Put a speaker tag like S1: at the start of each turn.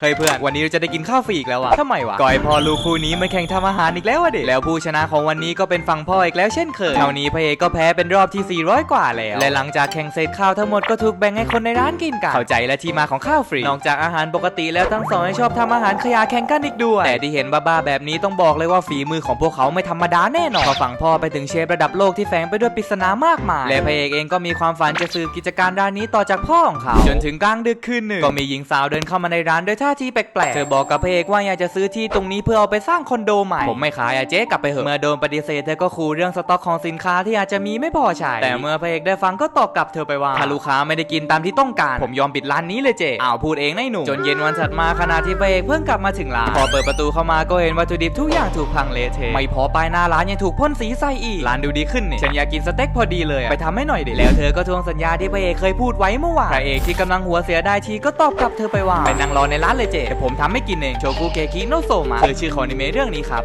S1: เฮ้ยเพื่อน วันนี้เราจะได้กินข้าวฟรีอีกแล้วอะทำไมวะก่อยพอลูกคู่นี้มาแข่งทำอาหารอีกแล้วอะเด็แล้วผู้ชนะของวันนี้ก็เป็นฝั่งพ่ออีกแล้วเช่นเคยคราวนี้พระเอกก็แพ้เป็นรอบที่ 400 กว่าแล้ว และหลังจากแข่งเสร็จข้าวทั้งหมดก็ถูกแบ่งให้คนในร้านกินกัน เข้าใจและที่มาของข้าวฟรี นอกจากอาหารปกติแล้วทั้งสองยังชอบทำอาหารขยะแข่งกันอีกด้วย แต่ที่เห็นบ้าๆแบบนี้ต้องบอกเลยว่าฝีมือของพวกเขาไม่ธรรมดาแน่นอนพอฝั่งพ่อไปถึงเชฟระดับโลกที่แฝงไปด้วยปริศนามากมาย และพระเอกเองก็มีความฝันจะสืบกิจการร้านนี้ต่อจากพ่อของเขา จนถึงกลางดึกคืนหนึ่งก็มีหญิงสาวเดินเข้ามาในร้านด้วยท่าทีแปลกๆ เธอบอกกับพระเอกว่าอยากจะซื้อที่ตรงนี้เพื่อเอาไปสร้างคอนโดใหม่ ผมไม่ขายอะเจ๊กลับไปเถอะ เมื่อโดนปฏิเสธเธอก็คูเรื่องสต็อกของสินค้าที่อาจจะมีไม่พอใช้ แต่เมื่อพระเอกได้ฟังก็ตอบกลับเธอไปว่าถ้าลูกค้าไม่ได้กินตามที่ต้องการ ผมยอมปิดร้านนี้เลยเจ๊อ้าวพูดเองนะไอ้หนุ่มจนเย็นวันถัดมาขณะที่พระเอกเพิ่งกลับมาถึงร้านพอเปิดประตูเข้ามาก็เห็นวัตถุดิบทุกอย่างถูกพังเละเทะไม่พอป้ายหน้าร้านยังถูกพ่นสีใส่อีกร้านดูดีขึ้นนี่ฉันอยากกินสเต็กพอดีเลยอะไปทำให้หน่อยดิแล้วเธอก็ทวงสัญญาที่พระเอกเคยพูดไว้เมื่อวานพระเอกที่กำลังหัวเสียได้ทีก็ตอบกลับเธอไปว่าไปนั่งรอในร้านเลยเจแต่ผมทำให้กินเองโชกุเกคิโนโซมาคือชื่อของอนิเมะเรื่องนี้ครับ